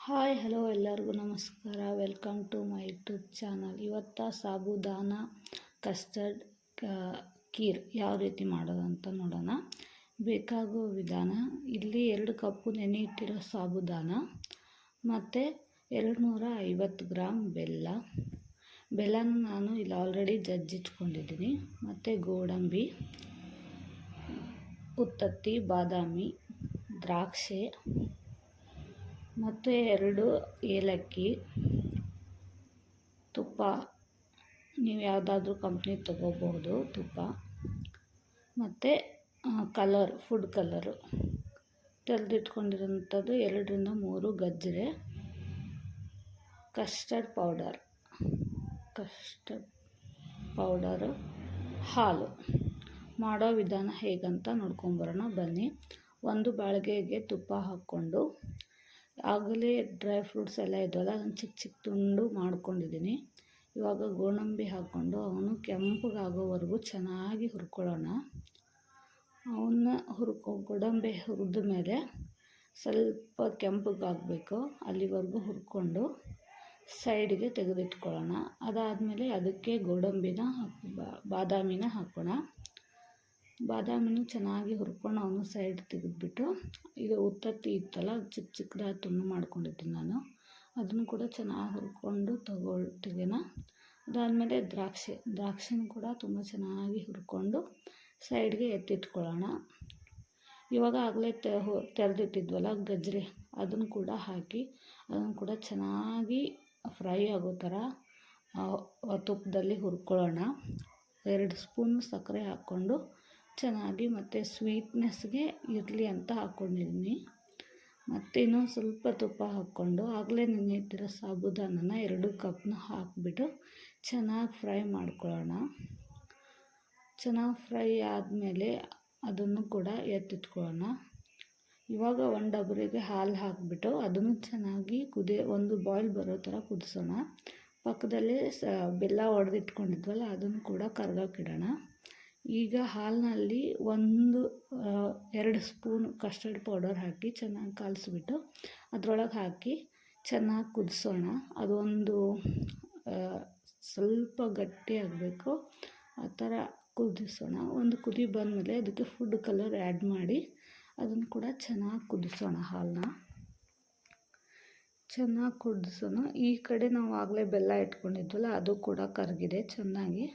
Hi, hello ಎಲ್ಲರಿಗೂ ನಮಸ್ಕಾರ. Welcome to my YouTube channel ಇವತ್ತು ಸಾಬುದಾನ ಕಸ್ಟರ್ಡ್ ಕೀರ್ ಯಾವ ರೀತಿ ಮಾಡೋದು ಅಂತ ನೋಡೋಣ. ಬೇಕಾಗುವ ವಿಧಾನ, ಇಲ್ಲಿ ಎರಡು ಕಪ್ಪು ನೆನೆ ಇಟ್ಟಿರೋ ಸಾಬುದಾನ, ಮತ್ತು ಎರಡು ನೂರ ಐವತ್ತು ಗ್ರಾಮ್ ಬೆಲ್ಲ. ಬೆಲ್ಲನ ನಾನು ಇಲ್ಲಿ ಆಲ್ರೆಡಿ ಜಜ್ಜಿಟ್ಕೊಂಡಿದ್ದೀನಿ ಮತ್ತು ಗೋಡಂಬಿ, ಉತ್ತತ್ತಿ, ಬಾದಾಮಿ, ದ್ರಾಕ್ಷಿ ಮತ್ತು ಎರಡು ಏಲಕ್ಕಿ, ತುಪ್ಪ. ನೀವು ಯಾವುದಾದ್ರೂ ಕಂಪ್ನಿ ತೊಗೋಬಹುದು ತುಪ್ಪ. ಮತ್ತು ಕಲರ್, ಫುಡ್ ಕಲರು. ತೆಗೆದಿಟ್ಕೊಂಡಿರೋಂಥದ್ದು ಎರಡರಿಂದ ಮೂರು ಗಜ್ಜರಿ. Custard powder. ಕಸ್ಟರ್ಡ್ ಪೌಡರು ಹಾಲು. ಮಾಡೋ ವಿಧಾನ ಹೇಗಂತ ನೋಡ್ಕೊಂಬರೋಣ. ಬನ್ನಿ. ಒಂದು ಬಾಳಿಗೆಗೆ ತುಪ್ಪ ಹಾಕ್ಕೊಂಡು ಆಗಲೇ ಡ್ರೈ ಫ್ರೂಟ್ಸ್ ಎಲ್ಲ ಇದ್ವಲ್ಲ ಅದನ್ನು ಚಿಕ್ಕ ಚಿಕ್ಕ ತುಂಡು ಮಾಡ್ಕೊಂಡಿದ್ದೀನಿ. ಇವಾಗ ಗೋಡಂಬಿ ಹಾಕ್ಕೊಂಡು ಅವನು ಕೆಂಪಗಾಗೋವರೆಗೂ ಚೆನ್ನಾಗಿ ಹುರ್ಕೊಳ್ಳೋಣ. ಅವನ್ನ ಹುರ್ಕೊ, ಗೋಡಂಬಿ ಹುರಿದ ಮೇಲೆ ಸ್ವಲ್ಪ ಕೆಂಪಗಾಗಬೇಕು ಅಲ್ಲಿವರೆಗೂ ಹುರ್ಕೊಂಡು ಸೈಡಿಗೆ ತೆಗೆದಿಟ್ಕೊಳ್ಳೋಣ. ಅದಾದಮೇಲೆ ಅದಕ್ಕೆ ಗೋಡಂಬಿನ ಬಾದಾಮಿನ ಹಾಕೋಣ. ಬಾದಾಮಿನೂ ಚೆನ್ನಾಗಿ ಹುರ್ಕೊಂಡು ಅವನು ಸೈಡ್ ತೆಗೆದ್ಬಿಟ್ಟು, ಇದು ಉತ್ತತ್ತಿ ಇತ್ತಲ್ಲ ಚಿಕ್ಕ ಚಿಕ್ಕದಾಗಿ ತುಂಡು ಮಾಡ್ಕೊಂಡಿದ್ದೀನಿ ನಾನು. ಅದನ್ನು ಕೂಡ ಚೆನ್ನಾಗಿ ಹುರ್ಕೊಂಡು ತಗೊಳ್ತಿದ್ದೀನ ಅದಾದಮೇಲೆ ದ್ರಾಕ್ಷಿ, ದ್ರಾಕ್ಷಿನೂ ಕೂಡ ತುಂಬ ಚೆನ್ನಾಗಿ ಹುರ್ಕೊಂಡು ಸೈಡ್ಗೆ ಎತ್ತಿಟ್ಕೊಳ್ಳೋಣ. ಇವಾಗ ಆಗಲೇ ತೆ ತೆರೆದಿಟ್ಟಿದ್ವಲ್ಲ ಗಜ್ಜರಿ ಅದನ್ನು ಕೂಡ ಹಾಕಿ, ಅದನ್ನು ಕೂಡ ಚೆನ್ನಾಗಿ ಫ್ರೈ ಆಗೋ ಥರ ತುಪ್ಪದಲ್ಲಿ ಹುರ್ಕೊಳ್ಳೋಣ. ಎರಡು ಸ್ಪೂನು ಸಕ್ಕರೆ ಹಾಕ್ಕೊಂಡು ಚೆನ್ನಾಗಿ ಮತ್ತು ಸ್ವೀಟ್ನೆಸ್ಗೆ ಇರಲಿ ಅಂತ ಹಾಕ್ಕೊಂಡಿದ್ದೀನಿ ಮತ್ತು ಇನ್ನೊಂದು ಸ್ವಲ್ಪ ತುಪ್ಪ ಹಾಕ್ಕೊಂಡು ಆಗಲೇ ನೆನೆಯಿಟ್ಟಿರೋ ಸಾಬುದಾನನ ಎರಡು ಕಪ್ನ ಹಾಕಿಬಿಟ್ಟು ಚೆನ್ನಾಗಿ ಫ್ರೈ ಮಾಡ್ಕೊಳ್ಳೋಣ. ಚೆನ್ನಾಗಿ ಫ್ರೈ ಆದಮೇಲೆ ಅದನ್ನು ಕೂಡ ಎತ್ತಿಟ್ಕೊಳ್ಳೋಣ. ಇವಾಗ ಒಂದು ಡಬರಿಗೆ ಹಾಲು ಹಾಕಿಬಿಟ್ಟು ಅದನ್ನು ಚೆನ್ನಾಗಿ ಕುದಿ, ಒಂದು ಬಾಯ್ಲ್ ಬರೋ ಥರ ಕುದಿಸೋಣ. ಪಕ್ಕದಲ್ಲಿ ಸ, ಬೆಲ್ಲ ಒಡೆದಿಟ್ಕೊಂಡಿದ್ವಲ್ಲ ಅದನ್ನು ಕೂಡ ಕರ್ಗೋಕ್ಕಿಡೋಣ. ಈಗ ಹಾಲಿನಲ್ಲಿ ಒಂದು ಎರಡು ಸ್ಪೂನ್ ಕಸ್ಟರ್ಡ್ ಪೌಡರ್ ಹಾಕಿ ಚೆನ್ನಾಗಿ ಕಲಿಸ್ಬಿಟ್ಟು ಅದರೊಳಗೆ ಹಾಕಿ ಚೆನ್ನಾಗಿ ಕುದಿಸೋಣ. ಅದೊಂದು ಸ್ವಲ್ಪ ಗಟ್ಟಿ ಆಗಬೇಕು. ಆ ಥರ ಕುದಿಸೋಣ. ಒಂದು ಕುದಿ ಬಂದಮೇಲೆ ಅದಕ್ಕೆ ಫುಡ್ ಕಲರ್ ಆ್ಯಡ್ ಮಾಡಿ ಅದನ್ನು ಕೂಡ ಚೆನ್ನಾಗಿ ಕುದಿಸೋಣ ಹಾಲನ್ನ. ಚೆನ್ನಾಗಿ ಕುದಿಸೋಣ. ಈ ಕಡೆ ನಾವು ಆಗಲೇ ಬೆಲ್ಲ ಇಟ್ಕೊಂಡಿದ್ವಲ್ಲ, ಅದು ಕೂಡ ಕರಗಿದೆ ಚೆನ್ನಾಗಿ.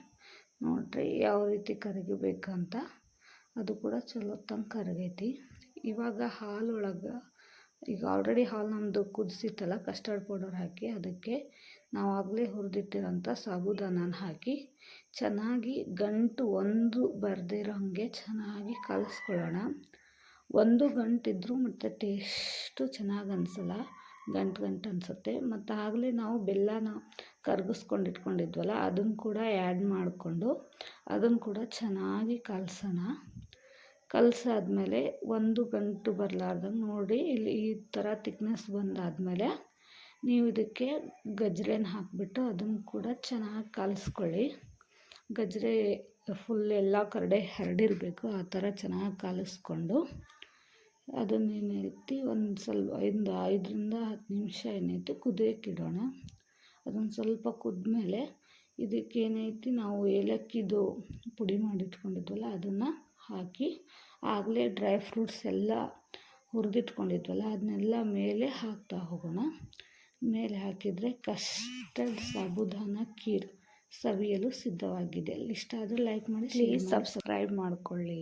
ನೋಡಿರಿ ಯಾವ ರೀತಿ ಕರಗಿಬೇಕಂತ. ಅದು ಕೂಡ ಚಲೋ ತಂಗ ಕರಗೈತಿ. ಇವಾಗ ಹಾಲೊಳಗೆ, ಈಗ ಆಲ್ರೆಡಿ ಹಾಲು ನಮ್ಮದು ಕುದಿಸಿತ್ತಲ್ಲ ಕಸ್ಟರ್ಡ್ ಪೌಡರ್ ಹಾಕಿ ಅದಕ್ಕೆ ನಾವು ಆಗಲೇ ಹುರಿದಿಟ್ಟಿರೋಂಥ ಸಾಬುದಾನ ಹಾಕಿ ಚೆನ್ನಾಗಿ ಗಂಟು ಒಂದು ಬರೆದಿರೋ ಹಾಗೆ ಚೆನ್ನಾಗಿ ಕಲಿಸ್ಕೊಳ್ಳೋಣ. ಒಂದು ಗಂಟಿದ್ದರೂ ಮತ್ತು ಟೇಸ್ಟು ಚೆನ್ನಾಗಿ ಅನಿಸಲ್ಲ. ಗಂಟು ಗಂಟು ಅನಿಸುತ್ತೆ. ಮತ್ತು ಆಗಲೇ ನಾವು ಬೆಲ್ಲನ ಕರ್ಗಿಸ್ಕೊಂಡು ಇಟ್ಕೊಂಡಿದ್ವಲ್ಲ ಅದನ್ನು ಕೂಡ ಆ್ಯಡ್ ಮಾಡಿಕೊಂಡು ಅದನ್ನು ಕೂಡ ಚೆನ್ನಾಗಿ ಕಲಸೋಣ. ಕಲಸಾದ್ಮೇಲೆ ಒಂದು ಗಂಟು ಬರಲಾರ್ದಂಗೆ ನೋಡಿ, ಇಲ್ಲಿ ಈ ಥರ ತಿಕ್ನೆಸ್ ಬಂದಾದಮೇಲೆ ನೀವು ಇದಕ್ಕೆ ಗಜ್ರೇನ ಹಾಕಿಬಿಟ್ಟು ಅದನ್ನು ಕೂಡ ಚೆನ್ನಾಗಿ ಕಲಿಸ್ಕೊಳ್ಳಿ. ಗಜ್ರೆ ಫುಲ್ ಎಲ್ಲ ಕಡೆ ಹರಡಿರಬೇಕು, ಆ ಥರ ಚೆನ್ನಾಗಿ ಕಲಿಸ್ಕೊಂಡು. ಅದನ್ನು ಏನೈತಿ ಒಂದು ಸ್ವಲ್ಪ ಐದು, ಐದರಿಂದ ಹತ್ತು ನಿಮಿಷ ಏನೈತಿ ಕುದಿಯೋಕ್ಕಿಡೋಣ ಅದೊಂದು ಸ್ವಲ್ಪ ಕುದ್ಮೇಲೆ ಇದಕ್ಕೆ ಏನೈತಿ ನಾವು ಏಲಕ್ಕಿದು ಪುಡಿ ಮಾಡಿಟ್ಕೊಂಡಿದ್ವಲ್ಲ, ಅದನ್ನು ಹಾಕಿ, ಆಗಲೇ ಡ್ರೈ ಫ್ರೂಟ್ಸ್ ಎಲ್ಲ ಹುರಿದಿಟ್ಕೊಂಡಿದ್ವಲ್ಲ ಅದನ್ನೆಲ್ಲ ಮೇಲೆ ಹಾಕ್ತಾ ಹೋಗೋಣ. ಮೇಲೆ ಹಾಕಿದರೆ ಕಸ್ಟರ್ಡ್ ಸಾಬುದಾನ ಖೀರ್ ಸವಿಯಲು ಸಿದ್ಧವಾಗಿದೆ. ಇಷ್ಟ ಲೈಕ್ ಮಾಡಿ ಪ್ಲೀಸ್ ಸಬ್ಸ್ಕ್ರೈಬ್ ಮಾಡಿಕೊಳ್ಳಿ.